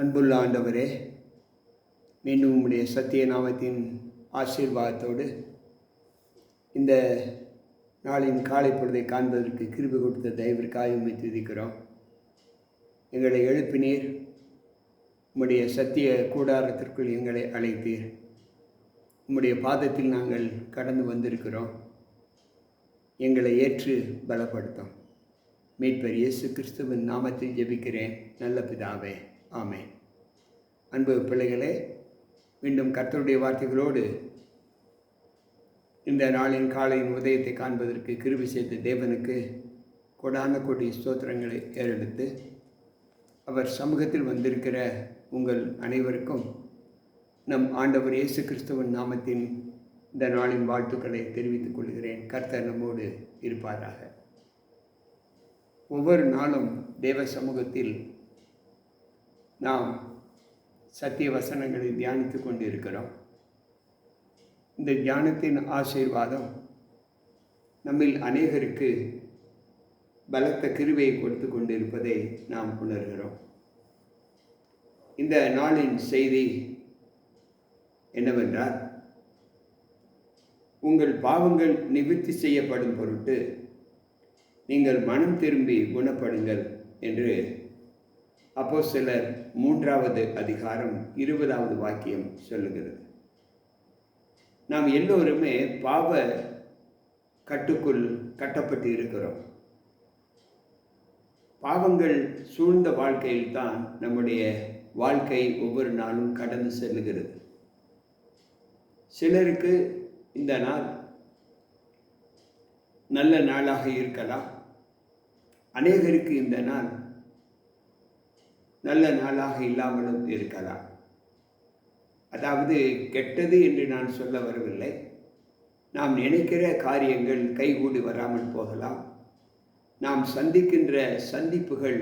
அன்புள்ள ஆண்டவரே மீண்டும் உம்முடைய சத்திய நாமத்தின் ஆசீர்வாதத்தோடு இந்த நாளின் காலை பொழுதை காண்பதற்கு கிருபி கொடுத்த தயவிற்காக உண்மை துதிக்கிறோம். எங்களை எழுப்பினீர். உம்முடைய சத்திய கூடாரத்திற்குள் எங்களை அழைத்தீர். உம்முடைய பாதத்தில் நாங்கள் கடந்து வந்திருக்கிறோம். எங்களை ஏற்று பலப்படுத்தும். மீட்பர் இயேசு கிறிஸ்துவின் நாமத்தில் ஜெபிக்கிறேன். நல்ல பிதாவே. ஆமேன். அன்பு பிள்ளைகளே மீண்டும் கர்த்தருடைய வார்த்தைகளோடு இந்த நாளின் காலையின் உதயத்தை காண்பதற்கு கிருபி செய்த தேவனுக்கு கொடான கோடி ஸ்தோத்திரங்களை ஏறெடுத்து அவர் சமூகத்தில் வந்திருக்கிற உங்கள் அனைவருக்கும் நம் ஆண்டவர் இயேசு கிறிஸ்துவன் நாமத்தின் இந்த நாளின் வாழ்த்துக்களை தெரிவித்துக் கொள்கிறேன். கர்த்தர் நம்மோடு இருப்பாராக. ஒவ்வொரு நாளும் தேவ சமூகத்தில் நாம் சத்திய வசனங்களை தியானித்து கொண்டு இருக்கிறோம் இந்த தியானத்தின் ஆசீர்வாதம் நம்மில் அநேகருக்கு பலத்த கிருவையை கொடுத்து கொண்டு இருப்பதை நாம் உணர்கிறோம். இந்த நாளின் செய்தி என்னவென்றால் உங்கள் பாவங்கள் நிவர்த்தி செய்யப்படும் பொருட்டு நீங்கள் மனம் திரும்பி குணப்படுங்கள் என்று அப்போ சிலர் மூன்றாவது அதிகாரம் இருபதாவது வாக்கியம் சொல்லுகிறது. நாம் எல்லோருமே பாவ கட்டுக்குள் கட்டப்பட்டு இருக்கிறோம். பாவங்கள் சூழ்ந்த வாழ்க்கையில்தான் நம்முடைய வாழ்க்கை ஒவ்வொரு நாளும் கடந்து செல்லுகிறது. சிலருக்கு இந்த நாள் நல்ல நாளாக இருக்கலாம். அநேகருக்கு இந்த நாள் நல்ல நாளாக இல்லாமலும் இருக்கலாம். அதாவது கெட்டது என்று நான் சொல்ல வரவில்லை. நாம் நினைக்கிற காரியங்கள் கைகூடி வராமல் போகலாம். நாம் சந்திக்கின்ற சந்திப்புகள்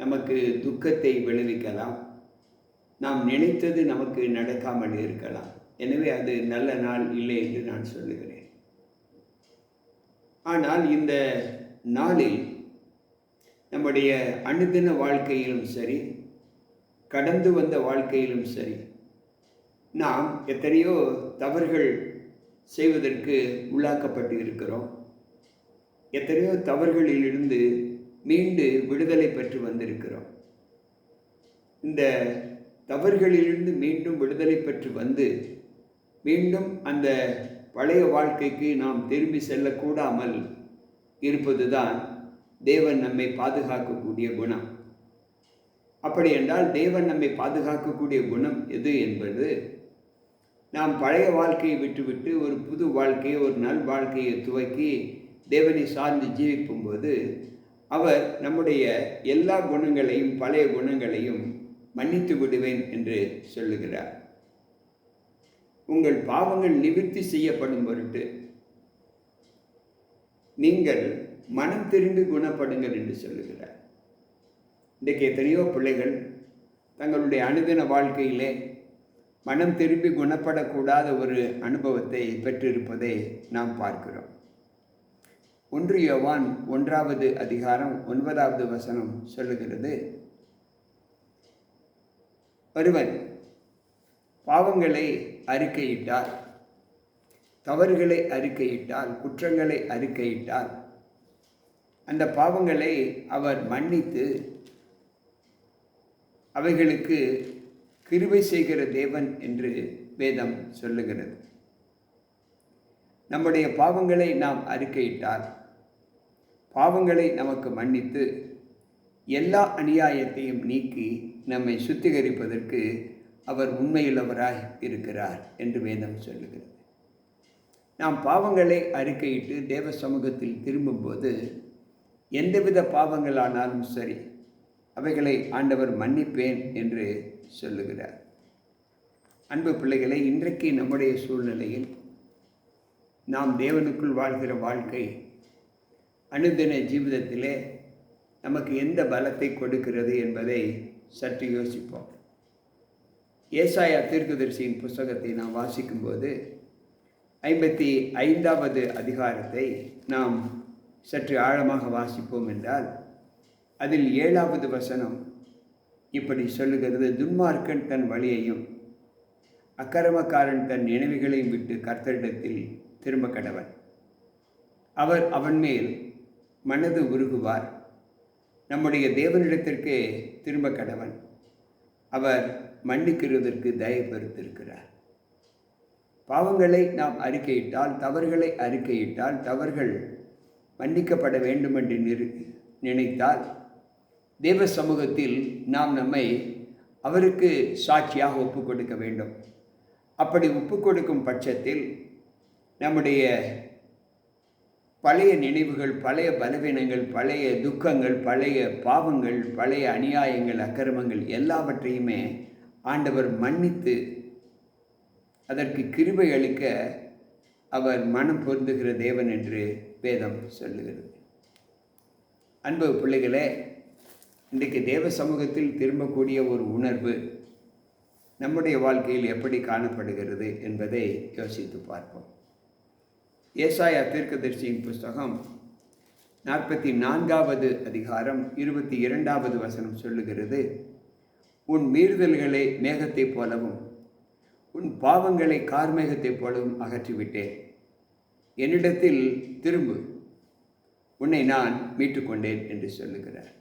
நமக்கு துக்கத்தை விளைவிக்கலாம். நாம் நினைத்தது நமக்கு நடக்காமல் இருக்கலாம். எனவே அது நல்ல நாள் இல்லை என்று நான் சொல்லுகிறேன். ஆனால் இந்த நாளில் நம்முடைய அனுதின வாழ்க்கையிலும் சரி கடந்து வந்த வாழ்க்கையிலும் சரி நாம் எத்தனையோ தவறுகள் செய்வதற்கு உள்ளாக்கப்பட்டு இருக்கிறோம். எத்தனையோ தவறுகளிலிருந்து மீண்டு விடுதலை பெற்று வந்திருக்கிறோம். இந்த தவறுகளிலிருந்து மீண்டும் விடுதலை பெற்று வந்து மீண்டும் அந்த பழைய வாழ்க்கைக்கு நாம் திரும்பி செல்லக்கூடாமல் இருப்பதுதான் தேவன் நம்மை பாதுகாக்கக்கூடிய குணம். அப்படி என்றால் தேவன் நம்மை பாதுகாக்கக்கூடிய குணம் எது என்பது நாம் பழைய வாழ்க்கையை விட்டுவிட்டு ஒரு புது வாழ்க்கையை ஒரு நல் வாழ்க்கையை துவக்கி தேவனை சார்ந்து ஜீவிக்கும்போது அவர் நம்முடைய எல்லா குணங்களையும் பழைய குணங்களையும் மன்னித்து விடுவேன் என்று சொல்லுகிறார். உங்கள் பாவங்கள் நிவர்த்தி செய்யப்படும் பொருட்டு நீங்கள் மனம் திரும்பி குணப்படுங்கள் என்று சொல்லுகிறார். இன்றைக்கு எத்தனையோ பிள்ளைகள் தங்களுடைய அனுதின வாழ்க்கையிலே மனம் திரும்பி குணப்படக்கூடாத ஒரு அனுபவத்தை பெற்றிருப்பதை நாம் பார்க்கிறோம். ஒன்று யோவான் ஒன்றாவது அதிகாரம் ஒன்பதாவது வசனம் சொல்லுகிறது. ஒருவன் பாவங்களை அறிக்கையிட்டால் தவறுகளை அறிக்கையிட்டால் குற்றங்களை அறிக்கையிட்டால் அந்த பாவங்களை அவர் மன்னித்து அவைகளுக்கு கிருபை செய்கிற தேவன் என்று வேதம் சொல்லுகிறது. நம்முடைய பாவங்களை நாம் அறிக்கையிட்டால் பாவங்களை நமக்கு மன்னித்து எல்லா அநியாயத்தையும் நீக்கி நம்மை சுத்திகரிப்பதற்கு அவர் உண்மையுள்ளவராய் இருக்கிறார் என்று வேதம் சொல்லுகிறது. நாம் பாவங்களை அறிக்கையிட்டு தேவ சமூகத்தில் திரும்பும்போது எந்தவித பாவங்களானாலும் சரி அவைகளை ஆண்டவர் மன்னிப்பேன் என்று சொல்லுகிறார். அன்பு பிள்ளைகளை இன்றைக்கு நம்முடைய சூழ்நிலையில் நாம் தேவனுக்குள் வாழ்கிற வாழ்க்கை அனுதின ஜீவிதத்திலே நமக்கு எந்த பலத்தை கொடுக்கிறது என்பதை சற்று யோசிப்போம். ஏசாயா தீர்க்கதரிசியின் புஸ்தகத்தை நாம் வாசிக்கும்போது ஐம்பத்தி ஐந்தாவது அதிகாரத்தை நாம் சற்று ஆழமாக வாசிப்போம் என்றால் அதில் ஏழாவது வசனம் இப்படி சொல்லுகிறது. துன்மார்க்கன் தன் வழியையும் அக்கிரமக்காரன் தன் நினைவுகளையும் விட்டு கர்த்தரிடத்தில் திரும்ப கடவன். அவர் அவன் மேல் மனது உருகுவார். நம்முடைய தேவனிடத்திற்கே திரும்ப கடவன். அவர் மன்னிக்கிறதற்கு தயவு பெருத்திருக்கிறார் பாவங்களை நாம் அறிக்கையிட்டால் தவறுகளை அறிக்கையிட்டால் தவறுகள் மன்னிக்கப்பட வேண்டுமென்று நிறு நினைத்தால் தேவ சமூகத்தில் நாம் நம்மை அவருக்கு சாட்சியாக ஒப்புக் கொடுக்க வேண்டும். அப்படி ஒப்புக் கொடுக்கும் பட்சத்தில் நம்முடைய பழைய நினைவுகள் பழைய பலவீனங்கள் பழைய துக்கங்கள் பழைய பாவங்கள் பழைய அநியாயங்கள் அக்கிரமங்கள் எல்லாவற்றையுமே ஆண்டவர் மன்னித்து அதற்கு கிருபை அளிக்க அவர் மனம் பொருந்துகிற தேவன் என்று வேதம் சொல்லுகிறது. அன்பு பிள்ளைகளே இன்றைக்கு தேவ சமூகத்தில் திரும்பக்கூடிய ஒரு உணர்வு நம்முடைய வாழ்க்கையில் எப்படி காணப்படுகிறது என்பதை யோசித்து பார்ப்போம். ஏசாயா தீர்க்கதரிசியின் புஸ்தகம் நாற்பத்தி நான்காவது அதிகாரம் இருபத்தி இரண்டாவது வசனம் சொல்லுகிறது உன் மீறுதல்களை மேகத்தைப் போலவும் உன் பாவங்களை கார்மேகத்தைப் போலவும் அகற்றிவிட்டேன். என்னிடத்தில் திரும்பு. உன்னை நான் மீட்டுக்கொண்டேன் என்று சொல்லுகிறார்.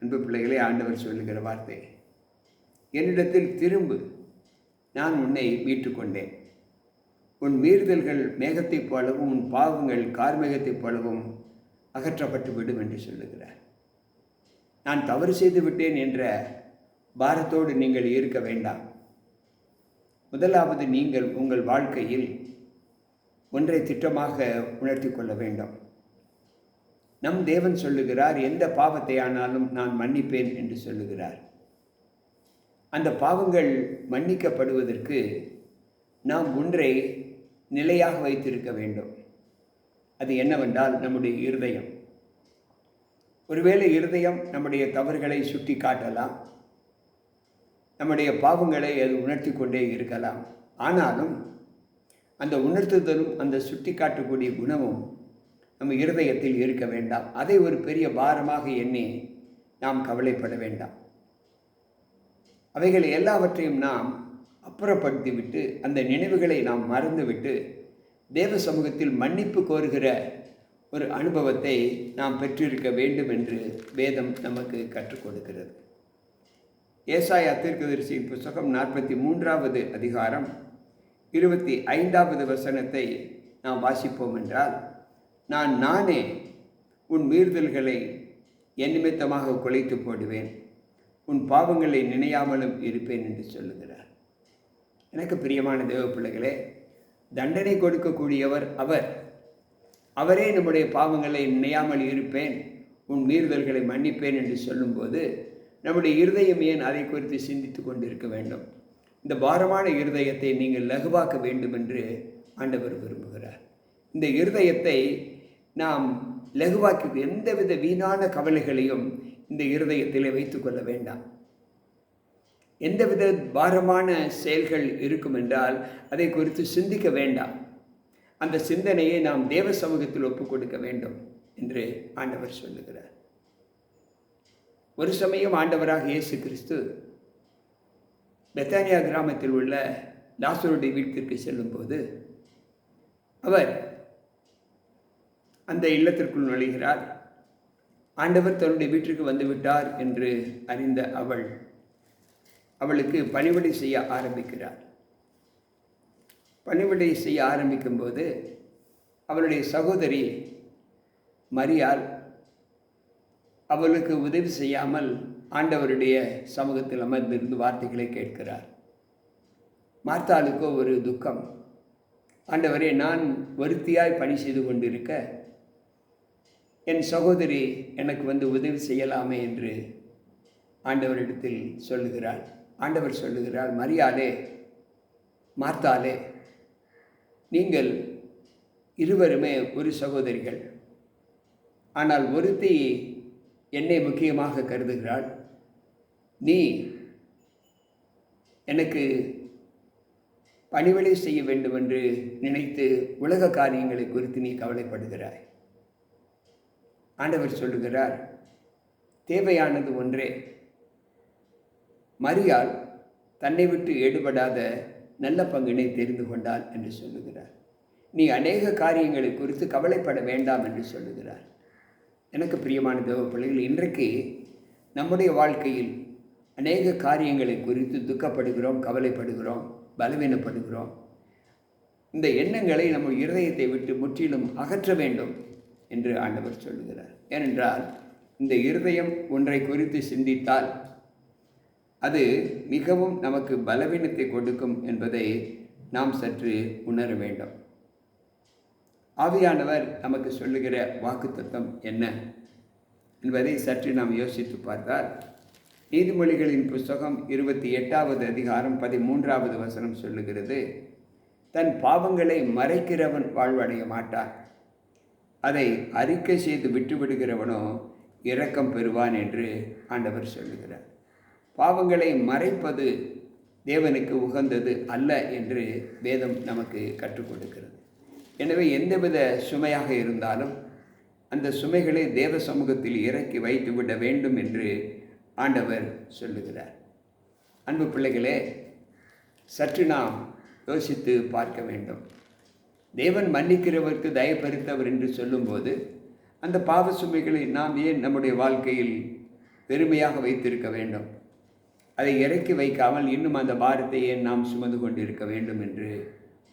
அன்பு பிள்ளைகளே ஆண்டவர் சொல்லுகிற வார்த்தை. என்னிடத்தில் திரும்பு. நான் உன்னை மீட்டுக்கொண்டேன். உன் மீறுதல்கள் மேகத்தைப் போலவும் உன் பாவங்கள் கார்மேகத்தைப் போலவும் அகற்றப்பட்டு விடும் என்று சொல்லுகிறார். நான் தவறு செய்து விட்டேன் என்ற பாரத்தோடு நீங்கள் இருக்க வேண்டாம். முதலாவது நீங்கள் உங்கள் வாழ்க்கையில் ஒன்றை திட்டமாக உணர்த்தி கொள்ள வேண்டும். நம் தேவன் சொல்லுகிறார் எந்த பாவத்தை ஆனாலும் நான் மன்னிப்பேன் என்று சொல்லுகிறார். அந்த பாவங்கள் மன்னிக்கப்படுவதற்கு நாம் ஒன்றை நிலையாக வைத்திருக்க வேண்டும். அது என்னவென்றால் நம்முடைய இருதயம். ஒருவேளை இருதயம் நம்முடைய தவறுகளை சுட்டி காட்டலாம். நம்முடைய பாவங்களை அது உணர்த்தி கொண்டே இருக்கலாம். ஆனாலும் அந்த உணர்த்துதலும் அந்த சுட்டி காட்டக்கூடிய குணமும் நம்ம இருதயத்தில் இருக்க வேண்டாம். அதை ஒரு பெரிய பாரமாக எண்ணி நாம் கவலைப்பட வேண்டாம். அவைகளை எல்லாவற்றையும் நாம் அப்புறப்படுத்திவிட்டு அந்த நினைவுகளை நாம் மறந்துவிட்டு தேவ சமூகத்தில் மன்னிப்பு கோருகிற ஒரு அனுபவத்தை நாம் பெற்றிருக்க வேண்டும் என்று வேதம் நமக்கு கற்றுக் கொடுக்கிறது. ஏசாயா தீர்க்கதரிசியின் புஸ்தகம் நாற்பத்தி மூன்றாவது அதிகாரம் இருபத்தி ஐந்தாவது வசனத்தை நாம் வாசிப்போம் என்றால் நான் நானே உன் மீறுதல்களை என் நிமித்தமாக குலைத்து போடுவேன். உன் பாவங்களை நினையாமலும் இருப்பேன் என்று சொல்லுகிறார். எனக்கு பிரியமான தேவ பிள்ளைகளே தண்டனை கொடுக்கக்கூடியவர் அவர். அவரே நம்முடைய பாவங்களை நினையாமல் இருப்பேன் உன் மீறுதல்களை மன்னிப்பேன் என்று சொல்லும்போது நம்முடைய இருதயம் ஏன் அதை குறித்து சிந்தித்து கொண்டிருக்க வேண்டும்? இந்த பாரமான இருதயத்தை நீங்கள் லகுவாக்க வேண்டும் என்று ஆண்டவர் விரும்புகிறார். இந்த இருதயத்தை நாம் லகுவாக்கி எந்தவித வீணான கவலைகளையும் இந்த இருதயத்திலே வைத்துக்கொள்ள வேண்டாம். எந்தவித பாரமான செயல்கள் இருக்கும் என்றால் அதை குறித்து சிந்திக்க வேண்டாம். அந்த சிந்தனையை நாம் தேவ சமூகத்தில் ஒப்புக் கொடுக்க வேண்டும் என்று ஆண்டவர் சொல்லுகிறார். ஒரு சமயம் ஆண்டவராக இயேசு கிறிஸ்து பெத்தானியா கிராமத்தில் உள்ள லாசருடைய வீட்டிற்கு செல்லும்போது அவர் அந்த இல்லத்திற்குள் நுழைகிறார். ஆண்டவர் தன்னுடைய வீட்டிற்கு வந்துவிட்டார் என்று அறிந்த அவள் அவளுக்கு பணிவிடை செய்ய ஆரம்பிக்கிறார். பணிவிடை செய்ய ஆரம்பிக்கும்போது அவளுடைய சகோதரி மரியாள் அவளுக்கு உதவி செய்யாமல் ஆண்டவருடைய சமூகத்தில் அமர்ந்திருந்து வார்த்தைகளை கேட்கிறார். மார்த்தாளுக்கோ ஒரு துக்கம். ஆண்டவரே நான் வருத்தியாய் பணி செய்து கொண்டிருக்க என் சகோதரி எனக்கு வந்து உதவி செய்யலாமே என்று ஆண்டவரிடத்தில் சொல்லுகிறாள். ஆண்டவர் சொல்லுகிறார் மரியாதே மார்த்தாலே நீங்கள் இருவருமே ஒரு சகோதரிகள். ஆனால் ஒருத்தி என்னை முக்கியமாக கருதுகிறாள். நீ எனக்கு பணிவிடை செய்ய வேண்டும் என்று நினைத்து உலக காரியங்களை குறித்து நீ கவலைப்படுகிறாய். ஆண்டவர் சொல்லுகிறார் தேவையானது ஒன்றே. மரியாள் தன்னை விட்டு ஈடுபடாத நல்ல பங்கினை தெரிந்து கொண்டாள் என்று சொல்லுகிறார். நீ அநேக காரியங்களை குறித்து கவலைப்பட வேண்டாம் என்று சொல்லுகிறார். எனக்கு பிரியமான தேவ பிள்ளைகள் இன்றைக்கு நம்முடைய வாழ்க்கையில் அநேக காரியங்களை குறித்து துக்கப்படுகிறோம் கவலைப்படுகிறோம் பலவீனப்படுகிறோம். இந்த எண்ணங்களை நம்ம இருதயத்தை விட்டு முற்றிலும் அகற்ற வேண்டும் என்று ஆண்டவர் சொல்லுகிறார். ஏனென்றால் இந்த இருதயம் ஒன்றை குறித்து சிந்தித்தால் அது மிகவும் நமக்கு பலவீனத்தை கொடுக்கும் என்பதை நாம் சற்று உணர வேண்டும். ஆவியானவர் நமக்கு சொல்லுகிற வாக்குத்தத்தம் என்ன என்பதை சற்று நாம் யோசித்து பார்த்தால் நீதிமொழிகளின் புஸ்தகம் இருபத்தி எட்டாவது அதிகாரம் பதிமூன்றாவது வசனம் சொல்லுகிறது தன் பாவங்களை மறைக்கிறவன் வாழ்வடைய மாட்டான். அதை அறிக்கை செய்து விட்டுவிடுகிறவனோ இரக்கம் பெறுவான் என்று ஆண்டவர் சொல்லுகிறார். பாவங்களை மறைப்பது தேவனுக்கு உகந்தது அல்ல என்று வேதம் நமக்கு கற்றுக் கொடுக்கிறது. எனவே எந்தவித சுமையாக இருந்தாலும் அந்த சுமைகளை தேவ சமூகத்தில் இறக்கி வைத்து விட வேண்டும் என்று ஆண்டவர் சொல்லுகிறார். அன்பு பிள்ளைகளே சற்று நாம் யோசித்து பார்க்க வேண்டும். தேவன் மன்னிக்கிறவருக்கு தயப்பெருத்தவர் என்று சொல்லும்போது அந்த பாவ சுமைகளை நாம் ஏன் நம்முடைய வாழ்க்கையில் பெருமையாக வைத்திருக்க வேண்டும்? அதை இறக்கி வைக்காமல் இன்னும் அந்த பாரத்தை ஏன் நாம் சுமந்து கொண்டிருக்க வேண்டும் என்று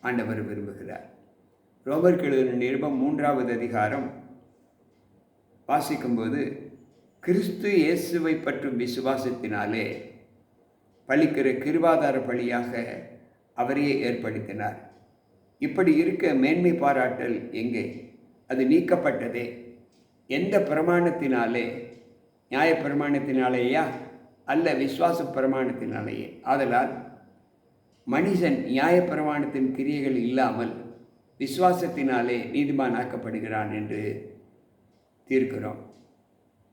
ஆண்டவர் விரும்புகிறார். ரோமர் கெழுதின நிருபம் மூன்றாவது அதிகாரம் வாசிக்கும்போது கிறிஸ்து இயேசுவை பற்றும் விசுவாசத்தினாலே பழிக்கிற கிருவாதார பழியாக அவரையே ஏற்படுத்தினார். இப்படி இருக்க மேன்மை பாராட்டல் எங்கே? அது நீக்கப்பட்டதே. எந்த பிரமாணத்தினாலே? நியாய பிரமாணத்தினாலேயா? அல்ல விஸ்வாச பிரமாணத்தினாலேயே. ஆதலால் மனிதன் நியாய பிரமாணத்தின் கிரியைகள் இல்லாமல் விசுவாசத்தினாலே நீதிமானாக்கப்படுகிறான் என்று தீர்க்கிறோம்.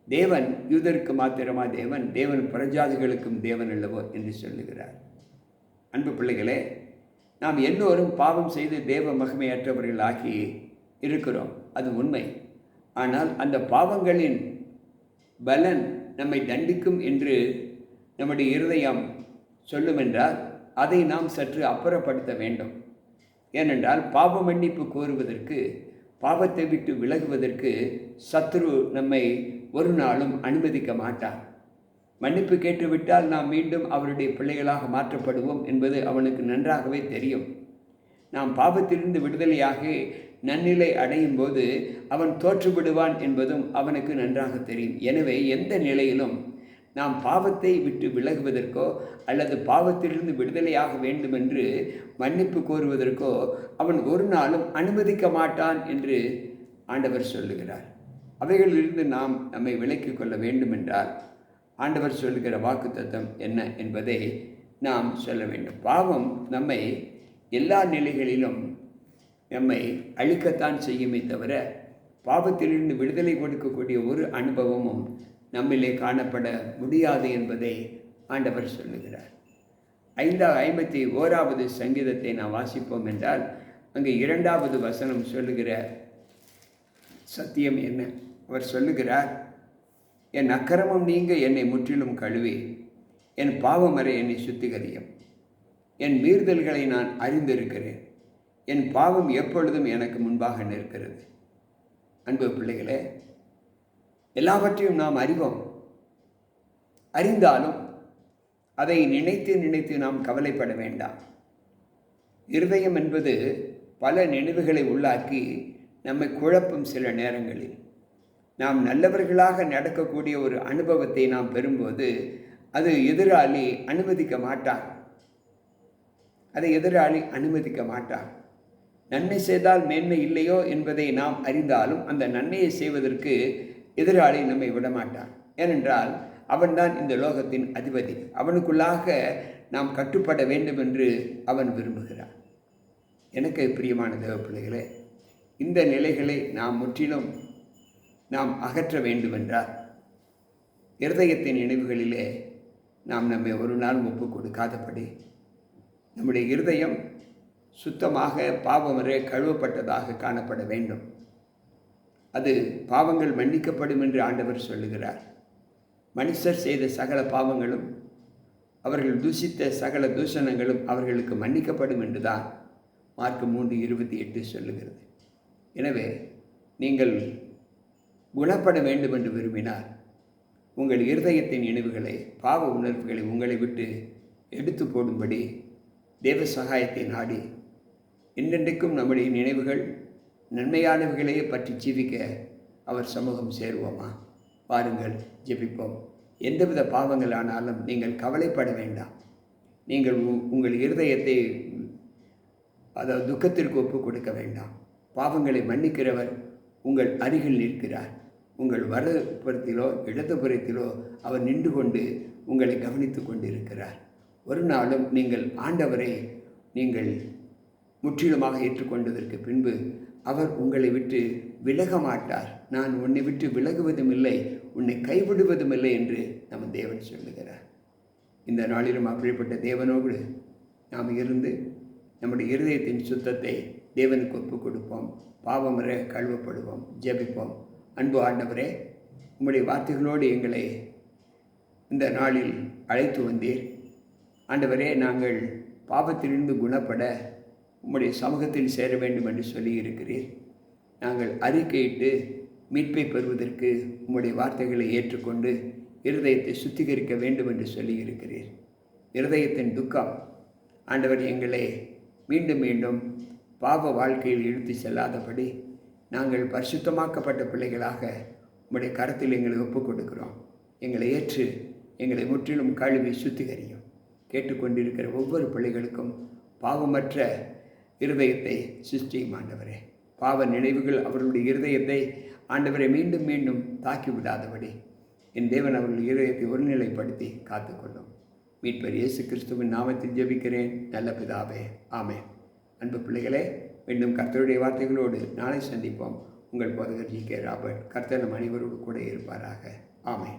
தேவன் யூதருக்கு மாத்திரமா தேவன் தேவன் பிரஜாதிகளுக்கும் தேவன் அல்லவோ என்று சொல்லுகிறார். அன்பு பிள்ளைகளே நாம் எல்லோரும் பாவம் செய்து தேவ மகிமையற்றவர்கள் ஆகி இருக்கிறோம். அது உண்மை. ஆனால் அந்த பாவங்களின் பலன் நம்மை தண்டிக்கும் என்று நம்முடைய இருதயம் சொல்லுமென்றால் அதை நாம் சற்று அப்புறப்படுத்த வேண்டும். ஏனென்றால் பாவ மன்னிப்பு கோருவதற்கு பாவத்தை விட்டு விலகுவதற்கு சத்ரு நம்மை ஒரு நாளும் அனுமதிக்க மாட்டார். மன்னிப்பு கேட்டுவிட்டால் நாம் மீண்டும் அவருடைய பிள்ளைகளாக மாற்றப்படுவோம் என்பது அவனுக்கு நன்றாகவே தெரியும். நாம் பாவத்திலிருந்து விடுதலையாகி நன்னிலை அடையும் போது அவன் தோற்றுவிடுவான் என்பதும் அவனுக்கு நன்றாக தெரியும். எனவே எந்த நிலையிலும் நாம் பாவத்தை விட்டு விலகுவதற்கோ அல்லது பாவத்திலிருந்து விடுதலையாக வேண்டுமென்று மன்னிப்பு கோருவதற்கோ அவன் ஒரு நாளும் அனுமதிக்க மாட்டான் என்று ஆண்டவர் சொல்லுகிறார். அவைகளிலிருந்து நாம் நம்மை விலக்கிக் கொள்ள வேண்டுமென்றால் ஆண்டவர் சொல்லுகிற வாக்கு தத்துவம் என்ன என்பதை நாம் சொல்ல வேண்டும். பாவம் நம்மை எல்லா நிலைகளிலும் நம்மை அழிக்கத்தான் செய்யுமே தவிர பாவத்திலிருந்து விடுதலை கொடுக்கக்கூடிய ஒரு அனுபவமும் நம்மிலே காணப்பட முடியாது என்பதை ஆண்டவர் சொல்லுகிறார். ஐந்தா ஐம்பத்தி ஓராவது சங்கீதத்தை நாம் வாசிப்போம் என்றால் அங்கு இரண்டாவது வசனம் சொல்லுகிற சத்தியம் என்ன? அவர் சொல்லுகிறார் என் அக்கிரமம் நீங்க என்னை முற்றிலும் கழுவி. என் பாவமறை என்னை சுத்திகரியும். என் மீறுதல்களை நான் அறிந்திருக்கிறேன். என் பாவம் எப்பொழுதும் எனக்கு முன்பாக நிற்கிறது. அன்பு பிள்ளைகளே எல்லாவற்றையும் நாம் அறிவோம். அறிந்தாலும் அதை நினைத்து நினைத்து நாம் கவலைப்பட வேண்டாம். இருதயம் என்பது பல நினைவுகளை உள்ளாக்கி நம்மை குழப்பும் சில நேரங்களில். நாம் நல்லவர்களாக நடக்கக்கூடிய ஒரு அனுபவத்தை நாம் பெறும்போது அது எதிராளி அனுமதிக்க மாட்டார். அதை எதிராளி அனுமதிக்க மாட்டார். நன்மை செய்தால் மேன்மை இல்லையோ என்பதை நாம் அறிந்தாலும் அந்த நன்மையை செய்வதற்கு எதிராளி நம்மை விடமாட்டான் ஏனென்றால் அவன்தான் இந்த லோகத்தின் அதிபதி. அவனுக்குள்ளாக நாம் கட்டுப்பட வேண்டும் என்று அவன் விரும்புகிறான். எனக்கு பிரியமான தேவ பிள்ளைகளே இந்த நிலைகளை நாம் முற்றிலும் நாம் அகற்ற வேண்டுமென்றால் இருதயத்தின் நினைவுகளிலே நாம் நம்மை ஒரு நாள் ஒப்பு கொடுக்காதபடி நம்முடைய இருதயம் சுத்தமாக பாவமரே கழுவப்பட்டதாக காணப்பட வேண்டும். அது பாவங்கள் மன்னிக்கப்படும் என்று ஆண்டவர் சொல்லுகிறார். மனுஷர் செய்த சகல பாவங்களும் அவர்கள் தூஷித்த சகல தூஷணங்களும் அவர்களுக்கு மன்னிக்கப்படும் என்றுதான் மார்க் மூன்று இருபத்தி எட்டு சொல்லுகிறது. எனவே நீங்கள் குணப்பட வேண்டும் என்று விரும்பினார். உங்கள் இருதயத்தின் நினைவுகளை பாவ உணர்வுகளை உங்களை விட்டு எடுத்து போடும்படி தேவ சகாயத்தை நாடி என்றென்றைக்கும் நம்முடைய நினைவுகள் நன்மையானவைகளையே பற்றி ஜீவிக்க அவர் சமூகம் சேருவோமா? பாருங்கள் ஜெபிப்போம். எந்தவித பாவங்கள் ஆனாலும் நீங்கள் கவலைப்பட வேண்டாம். நீங்கள் உ- உங்கள் இருதயத்தை அதாவது துக்கத்திற்கு ஒப்பு கொடுக்க வேண்டாம். பாவங்களை மன்னிக்கிறவர் உங்கள் அருகில் நிற்கிறார். உங்கள் வலதுபுறத்திலோ இடதுபுறத்திலோ அவர் நின்று கொண்டு உங்களை கவனித்து கொண்டிருக்கிறார். ஒரு நாளும் நீங்கள் ஆண்டவரை நீங்கள் முற்றிலுமாக ஏற்றுக்கொண்டதற்கு பின்பு அவர் உங்களை விட்டு விலக மாட்டார். நான் உன்னை விட்டு விலகுவதும் இல்லை உன்னை கைவிடுவதும் இல்லை என்று நம்ம தேவன் சொல்லுகிறார். இந்த நாளிலும் அப்படிப்பட்ட தேவனோடு நாம் இருந்து நம்முடைய இருதயத்தின் சுத்தத்தை தேவனுக்கு ஒப்புக் கொடுப்போம். பாவமுறை கழுவப்படுவோம் ஜெபிப்போம். அன்பு ஆண்டவரே உம்முடைய வார்த்தைகளோடு எங்களை இந்த நாளில் அழைத்து வந்தீர். ஆண்டவரே நாங்கள் பாவத்திலிருந்து குணப்பட உம்முடைய சமூகத்தில் சேர வேண்டும் என்று சொல்லி இருக்கிறீர். நாங்கள் அறிக்கையிட்டு மீட்பை பெறுவதற்கு உம்முடைய வார்த்தைகளை ஏற்றுக்கொண்டு இருதயத்தை சுத்திகரிக்க வேண்டும் என்று சொல்லி இருக்கிறீர். இருதயத்தின் துக்கம் ஆண்டவர் எங்களை மீண்டும் மீண்டும் பாவ வாழ்க்கையில் இழுத்து செல்லாதபடி நாங்கள் பரிசுத்தமாக்கப்பட்ட பிள்ளைகளாக உங்களுடைய கரத்தில் எங்களை ஒப்புக் கொடுக்கிறோம் எங்களை ஏற்று எங்களை முற்றிலும் கழுவி சுத்திகரியும். கேட்டுக்கொண்டிருக்கிற ஒவ்வொரு பிள்ளைகளுக்கும் பாவமற்ற இருதயத்தை சிருஷ்டியும் ஆண்டவரே. பாவ நினைவுகள் அவர்களுடைய இருதயத்தை ஆண்டவரை மீண்டும் மீண்டும் தாக்கி விடாதபடி என் தேவன் அவர்கள் இருதயத்தை ஒருநிலைப்படுத்தி காத்துக்கொள்ளும். மீட்பர் இயேசு கிறிஸ்துவின் நாமத்தில் ஜெபிக்கிறேன். நல்ல பிதாவே ஆமே அன்பு பிள்ளைகளே இன்னும் கர்த்தருடைய வார்த்தைகளோடு நாளை சந்திப்போம். உங்கள் போதகர் ஜி கே ராபர்ட் கர்த்தர் நம் அனைவரோடு கூட இருப்பாராக. ஆமேன்.